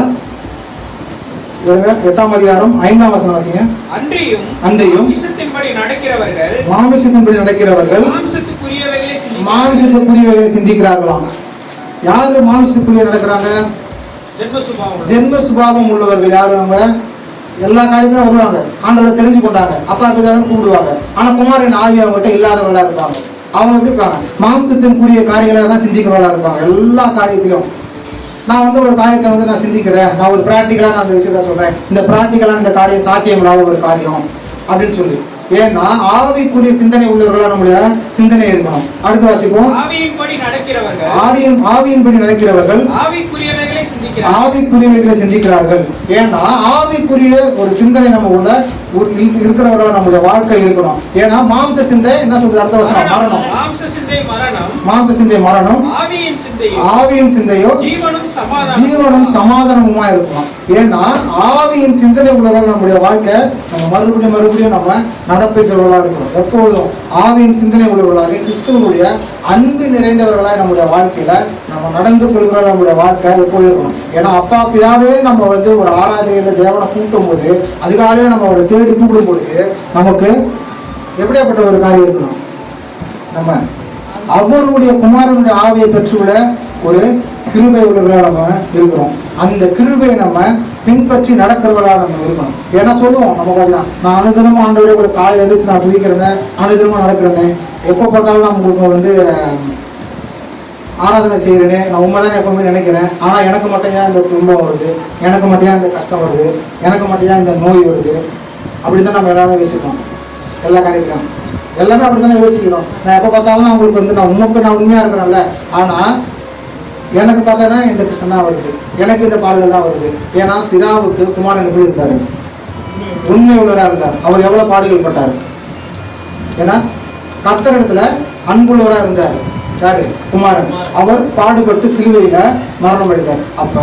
Speaker 1: எட்டாம் அதிகாரம் ஐந்தாம் வசனம் வாசிங்க.
Speaker 3: அன்றியும்
Speaker 1: அன்றியும்
Speaker 3: மாம்சத்தின்படி நடக்கிறவர்கள்
Speaker 1: மாமிசத்தின்படி நடக்கிறவர்கள் மாமிசத்துக்குரியவர்களை சிந்திக்கிறார்களாம். யாரு மாமிசத்துக்குரிய நடக்கிறாங்க?
Speaker 3: ஜென்ம சுபாவம்
Speaker 1: உள்ளவர்கள் யாரு அவங்க? எல்லா காரியத்தையும் வருவாங்க ஆண்டவரை தெரிஞ்சு கொண்டாங்க. அப்பா அதுக்காக கூப்பிடுவாங்க. ஆனா குமாரின் ஆவி அவங்ககிட்ட இல்லாதவர்களா இருப்பாங்க. அவங்க எப்படி இருப்பாங்க? மாம்சத்தின் கூடிய காரியங்களை தான் சிந்திக்கிறவர்களா இருப்பாங்க. எல்லா காரியத்திலும். நான் வந்து ஒரு காரியத்தை வந்து நான் சிந்திக்கிறேன். நான் ஒரு பிராக்டிக்கலா நான் அந்த விஷயத்த சொல்றேன். இந்த பிராக்டிக்கலா இந்த காரியம் சாத்தியமில்லாத ஒரு காரியம். அப்படின்னு சொல்லி. ஏன்னா ஆவிக்குரிய சிந்தனை உள்ளவர்களா நம்முடைய சிந்தனை இருக்கணும். அடுத்து வாசிப்போம்.
Speaker 3: ஆவியின்படி நடக்கிறவர்கள்.
Speaker 1: ஆவியின் ஆவியின்படி நடக்கிறவர்கள்.
Speaker 3: ஆவிக்குரியவைகளை சிந்திக்கிறார்
Speaker 1: ஆவிக்குரியவைகளை சிந்திக்கிறார்கள். ஏன்னா ஆவிக்குரிய ஒரு சிந்தனை நம்ம உள்ள இருக்கிறவர்களா நம்முடைய வாழ்க்கை இருக்கணும். ஏன்னா மாம்ச சிந்தை என்ன சொல்றது அடுத்த வருஷம் மரணம்.
Speaker 3: மாம்ச சிந்தை மரணம். ஆவியின் சிந்தையோ? ஜீவனும் சமாதானம்
Speaker 1: ஜீவனும் சமாதானமுமா இருக்கும் ஏன்னா ஆவியின் சிந்தனை உள்ளவர்கள் நம்முடைய வாழ்க்கை நம்ம மறுபடியும் மறுபடியும் நம்ம நடப்பேற்றவர்களாக இருக்கணும். எப்பொழுதும் ஆவியின் சிந்தனை உள்ளவர்களாக கிறிஸ்துவனுடைய அன்பு நிறைந்தவர்களாக நம்முடைய வாழ்க்கையில நம்ம நடந்து கொள்கிற நம்முடைய வாழ்க்கை எப்பொழுதும் இருக்கணும் ஏன்னா அப்பா பிதாவே நம்ம வந்து ஒரு ஆராதனையில தேவனை கூட்டும் போது அதுக்காகவே நம்ம ஒரு தேடி கூப்பிடும் பொழுது நமக்கு எப்படியாப்பட்ட ஒரு காரியம் இருக்கணும்? நம்ம அவருடைய குமாரனுடைய ஆவியை பெற்றுள்ள ஒரு கிருபை உள்ளவர்களாக நம்ம இருக்கிறோம். அந்த கிருபையை நம்ம பின்பற்றி நடக்கிறவர்களாக நம்ம இருக்கணும். ஏன்னா சொல்லுவோம் நம்ம பார்த்தீங்கன்னா நான் அனுதினமும் ஆண்டவரே ஒரு காலையில் எழுந்திரிச்சு நான் சொல்லிக்கிறேன் அனுதினமும் நடக்கிறேனே எப்போ பார்த்தாலும் நம்ம வந்து ஆராதனை செய்கிறேனே நான் உண்மை தான் எப்பவுமே நினைக்கிறேன். ஆனால் எனக்கு மட்டும் ஏன் இந்த துன்பம் வருது? எனக்கு மட்டும் ஏன் இந்த கஷ்டம் வருது? எனக்கு மட்டும் ஏன் இந்த நோய் வருது? அப்படி தான் நம்ம எல்லாமே யோசிக்கிறோம் எல்லா காரியத்திலும். எல்லாமே அப்படி தானே யோசிக்கிறோம். நான் எப்போ பார்த்தாலும் அவங்களுக்கு வந்து நான் உண்மைக்கு நான் உண்மையாக இருக்கிறேன்ல. ஆனால் எனக்கு பார்த்தா இந்த பிரச்சனை தான் வருது. எனக்கு இந்த பாடுகள் தான் வருது. ஏன்னா பிதாவுக்கு குமாரன் எப்படி இருந்தார்? உண்மை உள்ளவராக இருந்தார். அவர் எவ்வளோ பாடுகள் பட்டார்? ஏன்னா கத்தர் இடத்துல அன்புள்ளவராக இருந்தார். யாரு? குமாரன். அவர் பாடுபட்டு சிலுவையில மரணம் அடைந்தார். அப்ப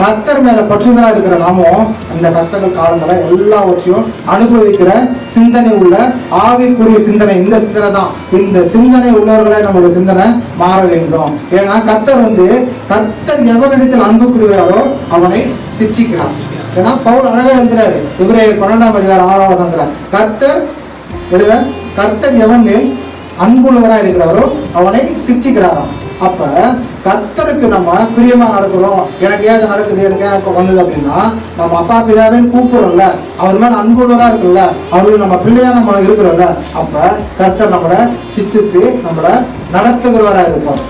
Speaker 1: கர்த்தர் மேல பற்றுதலா இருக்கிற நாமும் இந்த கஷ்டங்கள் காலங்களை எல்லாவற்றையும் அனுபவிக்கிற சிந்தனை உள்ள ஆவிக்குரிய சிந்தனை இந்த சிந்தனை தான். இந்த சிந்தனை உள்ளவர்களே நம்மளுடைய சிந்தனை மாற வேண்டும். ஏன்னா கர்த்தர் வந்து கர்த்தர் எவரிடத்தில் அன்பு கூறுகிறாரோ அவனை சிட்சிக்கிறார் ஏன்னா பவுல் அழகா எழுதுறாரு இவரே பன்னெண்டாம் அதிகாரம் ஆறாம் வசனத்துல கர்த்தர் எழுத கர்த்தர் எவன் மேல் அன்புள்ளவராக இருக்கிறாரோ அவனை சிக்ஷிக்கிறாராம். அப்ப கர்த்தருக்கு நம்ம பிரியமா நடக்கிறோம். எனக்கு ஏன் இது நடக்குது? எனக்கு ஏன் பண்ணுது அப்படின்னா நம்ம அப்பா பிதாவே கூப்பிடுறோம்ல. அவர் மேல அன்புள்ளவரா இருக்குல்ல அவருக்கு நம்ம பிள்ளையா நம்ம இருக்கிறோம்ல. அப்ப கர்த்தர் நம்மளை சிச்சித்து நம்மளை நடத்துகிறவரா இருப்பார்.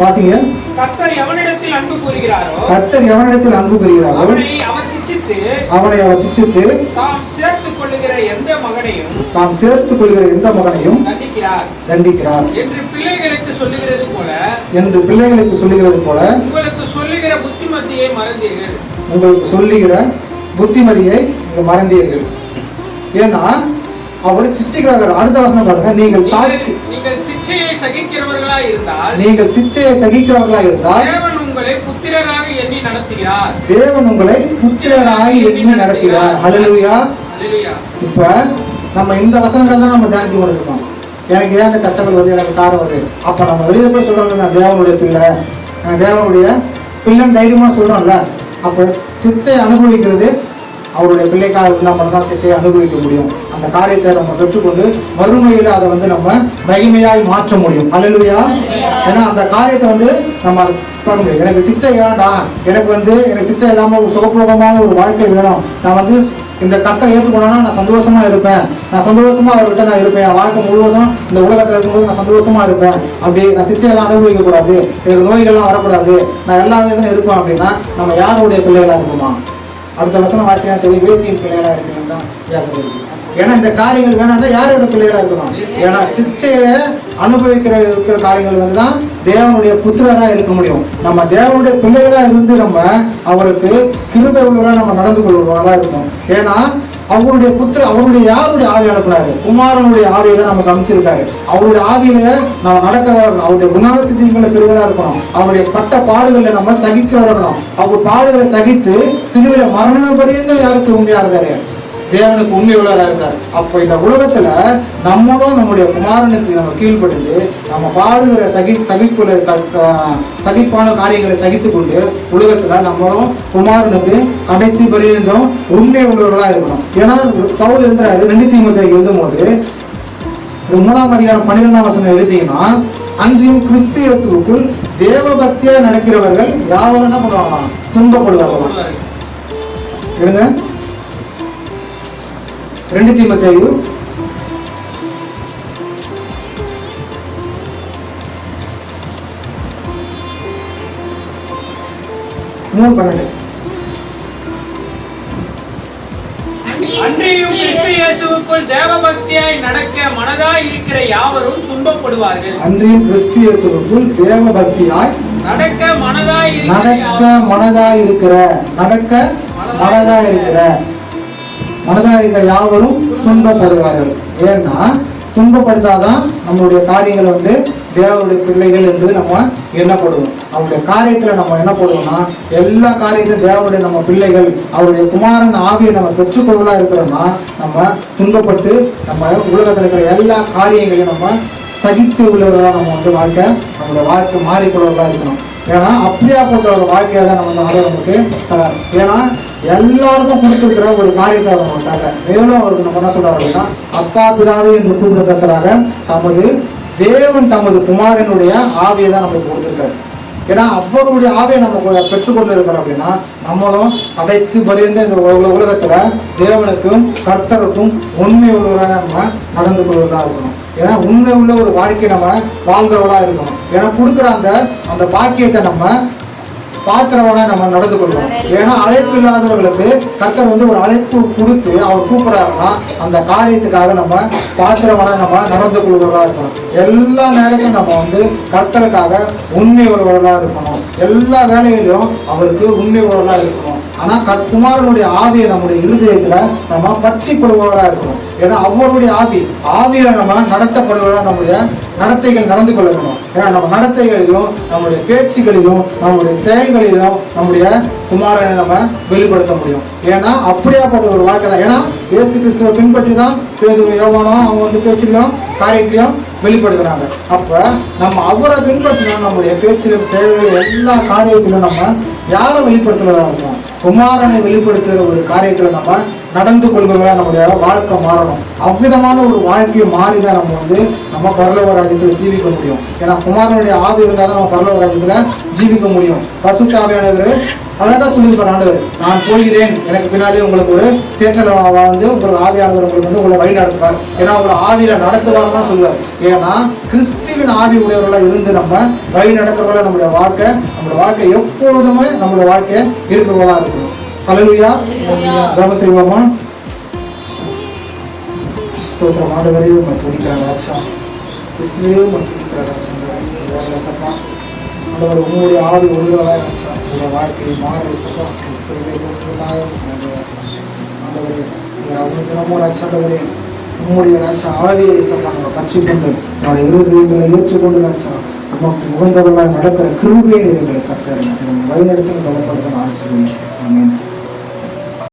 Speaker 1: வாசிங்க.
Speaker 3: கர்த்தர் எவனிடத்தில் அன்பு கூறுகிறாரோ
Speaker 1: கர்த்தர் எவனிடத்தில் அன்பு பெறுகிறாரோ
Speaker 3: அவனை அவர் சிச்சித்து
Speaker 1: அவனை அவர் சிச்சித்து
Speaker 3: தாம் சேர்த்துக் கொள்ளுகிற எந்த மகனையும்
Speaker 1: தாம் சேர்த்துக் கொள்கிற எந்த மகனையும்
Speaker 3: தண்டிக்கிறார். என்று பிள்ளைகளுக்கு சொல்லுகிறது போல
Speaker 1: என்று பிள்ளைகளுக்கு சொல்லுகிறது போல
Speaker 3: உங்களுக்கு சொல்லுகிற புத்திமதியை மறந்தீர்கள்.
Speaker 1: உங்களுக்கு சொல்லுகிற புத்திமதியை நீங்க மறந்தீர்கள். ஏன்னா அவர் சிச்சிக்கிறார்கள் அடுத்த வசனம் பாருங்க நீங்கள் சாட்சி
Speaker 3: நீங்கள் சிச்சையை சகிக்கிறவர்களா இருந்தால்
Speaker 1: நீங்கள் சிச்சையை சகிக்கிறவர்களா இருந்தால்
Speaker 3: தேவன் உங்களை புத்திரராக எண்ணி நடத்துகிறார்.
Speaker 1: தேவன் உங்களை புத்திரராய் எண்ணி நடத்துகிறார். ஹalleluya. இப்ப நம்ம இந்த வசனங்கள் தான் நம்ம தியானிச்சு கொண்டிருக்கோம். எனக்கு ஏன் அந்த கஷ்டங்கள் வருது எனக்கு காரம் வருது. அப்போ நம்ம வெளியில் போய் சொல்கிறோம்ல நான் தேவனுடைய பிள்ளை. நான் தேவனுடைய பிள்ளைன்னு தைரியமாக சொல்கிறோம்ல அப்போ சிச்சை அனுபவிக்கிறது அவருடைய பிள்ளைக்காக இருந்தால் மட்டும்தான் சிச்சையை அனுபவிக்க முடியும். அந்த காரியத்தை நம்ம பெற்றுக்கொண்டு மறுமையில் அதை வந்து நம்ம மகிமையாய் மாற்ற முடியும். அல்லையா ஏன்னா அந்த காரியத்தை வந்து நம்ம பண்ண முடியும். எனக்கு சிச்சை வேண்டாம். எனக்கு வந்து எனக்கு சிச்சை இல்லாமல் ஒரு சுகபோகமான ஒரு வாழ்க்கை வேணும். நான் வந்து இந்த கத்தை ஏற்றுக்கொண்டா நான் சந்தோஷமா இருப்பேன். நான் சந்தோஷமா அவர்கிட்ட நான் இருப்பேன். என் வாழ்க்கை முழுவதும் இந்த உலகத்தில் இருக்கும்போது நான் சந்தோஷமா இருப்பேன். அப்படி நான் சிச்சையெல்லாம் அனுபவிக்க கூடாது எனக்கு நோய்கள்லாம் வரக்கூடாது. நான் எல்லா விதம் இருப்பேன் அப்படின்னா நம்ம யாருடைய பிள்ளைகளாக இருக்குமா? அடுத்த வசனம் வாசியா தெரியும் பேசியின் பிள்ளைகளாக இருக்கணும் தான் ஞாபகம் இருக்கு. ஏன்னா இந்த காரியங்கள் வேணாம்னா யாரோட பிள்ளைகளா இருக்கணும்? ஏன்னா சிச்சையில அனுபவிக்கிற இருக்கிற காரியங்கள் வந்து தான் தேவனுடைய புத்திரராக இருக்க முடியும். நம்ம தேவனுடைய பிள்ளைகளாக இருந்து நம்ம அவருக்கு கிருபை உள்ளவராக நம்ம நடந்து கொள்வதாக இருக்கும் ஏன்னா அவருடைய புத்திர அவருடைய யாருடைய ஆவி அனுப்புறாரு குமாரனுடைய ஆவியை தான் நமக்கு அமைச்சிருக்காரு. அவருடைய ஆவியில நம்ம நடக்கிறவர்கள் அவருடைய குணால சித்திகளை பெறுவதா இருக்கணும். அவருடைய பட்ட பாடுகளை நம்ம சகிக்கிறவர்களும் அவர் பாடுகளை சகித்து சிலுவையில மரணம் பரியந்தம் யாருக்கு உண்மையா இருக்காரு? தேவனுக்கு உண்மையுள்ளதாக இருக்கார். அப்போ இந்த உலகத்துல நம்மளும் நம்முடைய குமாரனுக்கு நம்ம கீழ்ப்படிந்து நம்ம பாடுகிற சகி சகிப்புல சகிப்பான காரியங்களை சகித்து கொண்டு உலகத்துல நம்மளும் குமாரனுக்கு கடைசி பரியந்தம் உண்மை உள்ளவர்களாக இருக்கணும். ஏன்னா பவுல் எழுதுறாரு ரெண்டு தீமத்தை எழுதும் போது மூணாம் அதிகாரம் பன்னிரெண்டாம் வசனம் எழுதிங்கன்னா அன்றையும் கிறிஸ்து இயேசுவுக்குள் தேவபக்தியா நடக்கிறவர்கள் யாவரும் என்ன பண்ணுவாங்களாம்? துன்பப்படுவாங்களாம் எழுங்க ரெண்டு தீமத்தேயு மூணு பன்னெண்டு
Speaker 3: அன்றியும் கிறிஸ்து இயேசு கிறிஸ்துவுக்குள் தேவபக்தியாய் நடக்க மனதாய் இருக்கிற யாவரும் துன்பப்படுவார்கள்.
Speaker 1: அன்றியும் கிறிஸ்தியசுக்குள் தேவ பக்தியாய்
Speaker 3: நடக்க மனதாய்
Speaker 1: நடக்க மனதாய் இருக்கிற நடக்க மனதாய் இருக்கிற. மனதாரிகள் யாவரும் துன்பப்படுவார்கள். ஏன்னா துன்பப்படுத்தாதான் நம்மளுடைய காரியங்கள் வந்து தேவனுடைய பிள்ளைகள் என்று நம்ம எண்ணப்படுவோம். அவருடைய காரியத்தில் நம்ம என்ன பண்ணுவோம்னா எல்லா காரியத்தையும் தேவனுடைய நம்ம பிள்ளைகள் அவருடைய குமாரன் ஆவியை நம்ம பெற்றுக்கொள்ளா இருக்கிறோம்னா நம்ம துன்பப்பட்டு நம்ம உலகத்தில் இருக்கிற எல்லா காரியங்களையும் நம்ம சகித்து உள்ளவர்களாக நம்ம வந்து வாழ்க்கை நம்மளோட வாழ்க்கை மாறிக்கொள்வதாக இருக்கணும். ஏன்னா அப்படியாப்பட்ட ஒரு வாழ்க்கையை தான் நம்ம வந்து நமக்கு தரார் ஏன்னா எல்லாருக்கும் கொடுத்துருக்கிற ஒரு காரியத்தை அவர் வந்தாங்க மேலும் அவருக்கு நம்ம என்ன சொல்றாரு அப்படின்னா அப்பா பிதாவே என்று கூப்பிடத்தக்கதாக தமது தேவன் தமது குமாரனுடைய ஆவியை தான் நமக்கு கொடுத்துருக்காரு. ஏன்னா அவருடைய ஆவியை நம்ம பெற்றுக்கொண்டு இருக்கிறோம் அப்படின்னா நம்மளும் கடைசி பரியந்த இந்த உலகத்துல தேவனுக்கும் கர்த்தருக்கும் உண்மை உள்ளவராக நம்ம நடந்து கொள்வதாக இருக்கணும். ஏன்னா உண்மை உள்ள ஒரு வாழ்க்கை நம்ம வாழ்கிறவளா இருக்கணும். ஏன்னா கொடுக்குற அந்த அந்த பாக்கியத்தை நம்ம பாத்திரவனா நம்ம நடந்து கொள்ளணும் ஏன்னா அழைப்பு இல்லாதவர்களுக்கு கர்த்தர் வந்து ஒரு அழைப்பு கொடுத்து அவர் கூப்பிடாருன்னா அந்த காரியத்துக்காக நம்ம பாத்திரவனா நம்ம நடந்து கொள்வதா இருக்கணும். எல்லா நேரத்தையும் நம்ம வந்து கர்த்தருக்காக உண்மை உள்ளவர்களா இருக்கணும். எல்லா வேலைகளிலும் அவருக்கு உண்மை உள்ளவர்களா இருக்கணும். ஆனா கத் குமாரனுடைய ஆவியை நம்முடைய இருதயத்துல நம்ம பற்றி கொள்பவராக இருக்கணும். ஏன்னா அவருடைய ஆவி ஆவியில நம்ம நடத்தப்படுவதால் நம்முடைய நடத்தைகள் நடந்து கொள்ள வேணும் ஏன்னா நம்ம நடத்தைகளிலும் நம்முடைய பேச்சுகளிலும் நம்முடைய செயல்களிலும் நம்முடைய குமாரனை நம்ம வெளிப்படுத்த முடியும். ஏன்னா அப்படியாப்பட்ட ஒரு வாழ்க்கை தான். ஏன்னா இயேசு கிறிஸ்துவை பின்பற்றி தான் பேதுரு யோவானம் அவங்க வந்து பேச்சிலையும் காரியத்திலையும் வெளிப்படுத்துறாங்க. அப்போ நம்ம அவரை பின்பற்றினா நம்முடைய பேச்சிலும் செயல்களிலும் எல்லா காரியத்திலும் நம்ம யாரை வெளிப்படுத்துறதா இருக்கும் குமாரனை வெளிப்படுத்துகிற ஒரு காரியத்தில் நம்ம நடந்து கொள்கிறதா நம்முடைய வாழ்க்கை மாறணும். அவ்விதமான ஒரு வாழ்க்கையை மாறிதான் நம்ம வந்து நம்ம பரலோக ராஜ்யத்தில் ஜீவிக்க முடியும். ஏன்னா குமாரனுடைய ஆவி இருந்தால் தான் நம்ம பரலோக ராஜ்யத்தில் ஜீவிக்க முடியும். பசுத்த அழகாக சொல்லியிருப்பார் ஆண்டவர் நான் போகிறேன். எனக்கு பின்னாலே உங்களுக்கு ஒரு தேற்றல வாழ்ந்து உங்களுக்கு ஆவியானவர் உங்களுக்கு வந்து உங்களை வழி நடத்துவார் ஏன்னா உங்களை ஆவியில நடத்துவார் தான் சொல்லுவார். ஏன்னா கிறிஸ்துவின் ஆவி உடையவர்களாக இருந்து நம்ம வழி நடக்கிறவங்கள நம்முடைய வாழ்க்கை நம்மளுடைய வாழ்க்கை எப்பொழுதுமே நம்மளுடைய வாழ்க்கை இருக்கிறவர்களாக இருக்கும் ஹalleluya ஜெபம் செய்வோமா ஸ்தோத்திரம் ஆண்டவரே உம்மை துதிக்கிறேன் ராஜா கிறிஸ்துவே உம்மை துதிக்கிறேன் ராஜா சப்பா ஆண்டவர் உங்களுடைய ஆவி ஒழுங்காக ராஜா உங்களுடைய வாழ்க்கையை மாறி சப்பா ஆண்டவரே நீங்கள் அவங்க தினமும் ராஜா ஆண்டவரே உங்களுடைய ராஜா ஆவியை சப்பா நாங்கள் கற்றுக்கொண்டு என்னுடைய இருதயங்களை ஏற்றுக்கொண்டு ராஜா நமக்கு உகந்தவர்களாக நடக்கிற கிருபையை எங்களை கற்றுறேன் வழிநடத்தி பலப்படுத்த நான் ஆமென்